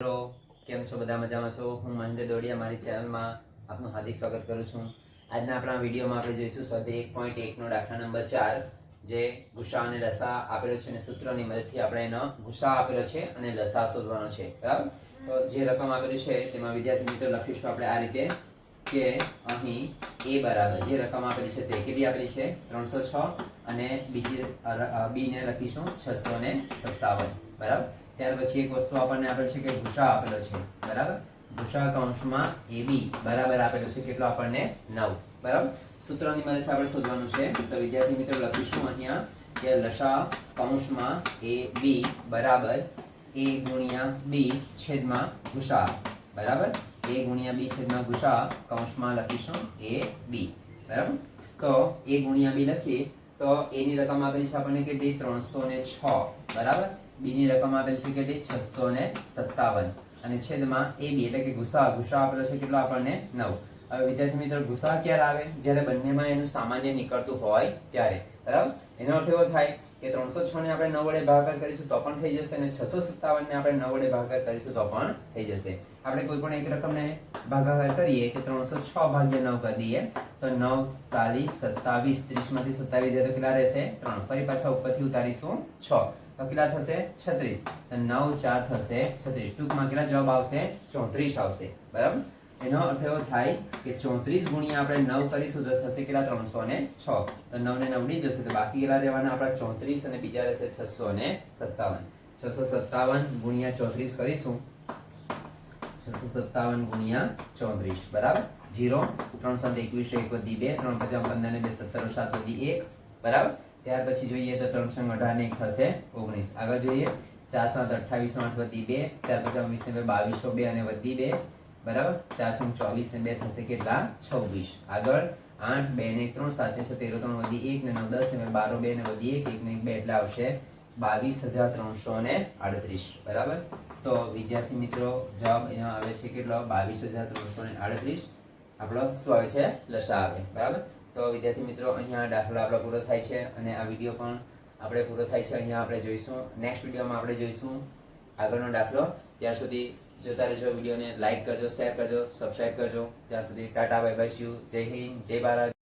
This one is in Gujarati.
મિત્રો, કેમ છો? બધા મજામાં છો? હું મહેન્દ્ર દોડિયા, મારી ચેનલમાં આપનું હાર્દિક સ્વાગત કરું છું. આજના આપણા વિડીયોમાં આપણે જોઈશું સ્વાધ્યાય એક પોઈન્ટ એકનો દાખલા નંબર ચાર, જે ગુસા અને લસા આપેલો છે અને સૂત્રની મદદથી આપણે એનો ગુસા આપેલો છે અને લસા શોધવાનો છે. બરાબર? તો જે રકમ આપેલી છે, તેમાં વિદ્યાર્થી મિત્રો લખીશું આપણે આ રીતે કે અહીં એ બરાબર, જે રકમ આપેલી છે તે કેટલી આપેલી છે? ત્રણસો છ અને બીજી બીને લખીશું છસો ને સત્તાવન. બરાબર? ત્યાર પછી એક વસ્તુ આપણને આપેલ છે કે ગુસા આપેલો છે. બરાબર? ગુસા કૌંસમાં બી બરાબર આપેલો છે કેટલો આપણને? નવ. બરાબર? સૂત્રની મદદથી આપણે શોધવાનું છે. તો વિદ્યાર્થી મિત્રો લખીશું અહીંયા કે લસા કૌંસમાં એ બી બરાબર એ ગુણ્યા બી છેદમાં ગુસા બરાબર? એ ગુણ્યા બી છેદમાં ગુસા કૌંસમાં લખીશું એ બી બરાબર? તો એ ગુણ્યા બી લખીએ તો એની રકમ આપેલી છે આપણને કેટલી? ત્રણસો ને છ. બરાબર? બી ની રકમ આપેલી છે કેટલી? છસો ને સત્તાવન. અને છેદમાં એ બી, એટલે કે ગુસા ગુસા આપેલો છે કેટલો આપણને? નવ. હવે વિદ્યાર્થી મિત્રો, ગુસા ક્યારે આવે? જ્યારે બંનેમાં એનું સામાન્ય નીકળતું હોય ત્યારે. બરાબર? એનો અર્થ એવો થાય કે ત્રણસો છ ને આપણે નવ વડે ભાગાકાર કરીશું તો પણ થઈ જશે અને છસો સત્તાવન ને આપણે નવ વડે ભાગાકાર કરીશું તો પણ થઈ જશે. આપણે કોઈ પણ એક રકમને ભાગાકાર કરીએ કે ત્રણસો છ ભાગ્યા નવ કરી દઈએ તો નવ તાલીસ સત્તાવીસ. ત્રીસમાંથી સત્તાવીસ તો કેટલા રહેશે? ત્રણ. ફરી પાછા ઉપરથી ઉતારીશું છ. તો કેટલા થશે? છત્રીસ. તો નવ ચાર થશે છત્રીસ. ટૂંકમાં કેટલા જવાબ આવશે? ચોત્રીસ આવશે. બરાબર? એનો અર્થ એવો થાય કે ચોત્રીસ ગુણ્યા આપણે નવ કરીશું તો થશે કેટલા? ત્રણસો ને છ. તો નવ ને નવડી જશે તો બાકી કેટલા રહેવાના? આપણા ચોત્રીસ અને બીજા રહેશે છસો ને સત્તાવન. છસો સત્તાવન ગુણ્યા ચોત્રીસ કરીશું. છસો સત્તાવન ગુણ્યા ચોત્રીસ. બરાબર? જીરો ત્રણ સાત એકવીસ, એક વધી બે. ત્રણ પચાસ, પંદર ને બે, સત્તર, સાત વધી એક. બરાબર? ત્યાર પછી જોઈએ તો ત્રણસો અઢારને એક થશે ઓગણીસ. આગળ જોઈએ. ચાર સાત અઠ્ઠાવીસો આઠ વધી બે. ચાર પચાસ વીસ ને બે, બાવીસો બે અને વધી બે. બરાબર? ચાર છંગ ચોવીસ ને બે થશે કેટલા? છવ્વીસ. આગળ આઠ, બે ને ત્રણ, સાત છ, તેરો, ત્રણ વધી એક ને નવ, દસ ને બારો, બે ને વધી એક. એક ને એક બે એટલે આવશે બાવીસ હજાર ત્રણસો ને આડત્રીસ. બરાબર? તો વિદ્યાર્થી મિત્રો, જવાબ એનો આવે છે કેટલો? બાવીસ હજાર ત્રણસો ને આડત્રીસ. આપણો શું આવે છે? લસા આવે. બરાબર? તો વિદ્યાર્થી મિત્રો, અહીંયા દાખલો આપણો પૂરો થાય છે અને આ વીડિયો પણ આપણે પૂરો થાય છે. અહીંયા આપણે જોઈશું. નેક્સ્ટ વિડીયોમાં આપણે જોઈશું આગળનો દાખલો. ત્યાર સુધી જોતા રહેજો વિડીયોને લાઇક કરજો શેર કરજો સબસ્ક્રાઇબ કરજો. ત્યાર સુધી ટાટા બાય બાય યુ જય હિન્દ, જય ભારત.